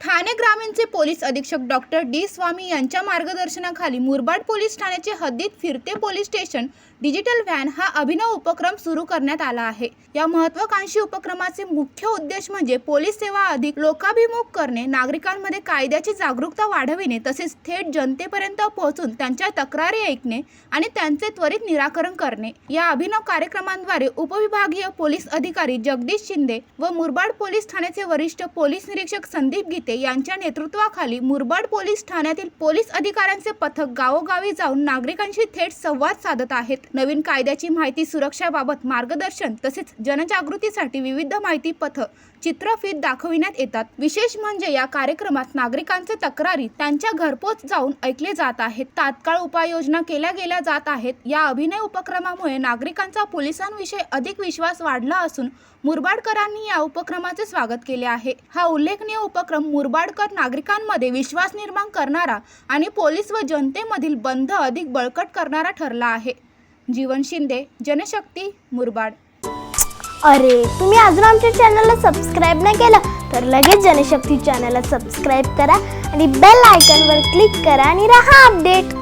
ठाणे ग्रामीणचे पोलीस अधीक्षक doctor D Swami यांच्या मार्गदर्शनाखाली मुरबाड पोलीस ठाण्याचे हद्दीत फिरते पोलीस स्टेशन डिजिटल व्हॅन हा अभिनव उपक्रम सुरू करण्यात आला आहे. या महत्वाकांक्षी उपक्रमाचे मुख्य उद्देश म्हणजे पोलीस सेवा अधिक लोकाभिमुख करणे नागरिकांमध्ये कायद्याची जागरूकता वाढविणे तसेच थेट जनतेपर्यंत पोहोचून त्यांच्या तक्रारी ऐकणे आणि त्यांचे त्वरित निराकरण करणे. या अभिनव कार्यक्रमांद्वारे उपविभागीय पोलीस अधिकारी जगदीश शिंदे व मुरबाड पोलीस ठाण्याचे वरिष्ठ पोलीस निरीक्षक संदीप गीते यांच्या नेतृत्वाखाली मुरबाड पोलीस ठाण्यातील पोलीस अधिकाऱ्यांचे पथक गावोगावी जाऊन नागरिकांशी थेट संवाद साधत आहेत. नवीन कायद्याची माहिती सुरक्षाबाबत मार्गदर्शन तसेच जनजागृतीसाठी विविध माहिती पथ चित्रफीत दाखविण्यात येतात. विशेष म्हणजे या कार्यक्रमात नागरिकांचे तक्रारी त्यांच्या घरपोच जाऊन ऐकले जात आहेत. तात्काळ उपाययोजना केल्या गेल्या जात आहेत. या अभिनय उपक्रमामुळे नागरिकांचा पोलिसांविषयी अधिक विश्वास वाढला असून मुरबाडकरांनी या उपक्रमाचे स्वागत केले आहे. हा उल्लेखनीय उपक्रम मुरबाडकर नागरिकांमध्ये विश्वास निर्माण करणारा आणि पोलीस व जनतेमधील बंध अधिक बळकट करणारा ठरला आहे. जीवन शिंदे जनशक्ती मुरबाड. अरे तुम्ही अजून आमच्या चॅनलला सबस्क्राईब नाही केलं? तर लगेच जनशक्ती चॅनलला सबस्क्राईब करा आणि बेल आयकॉनवर क्लिक करा आणि राहा अपडेट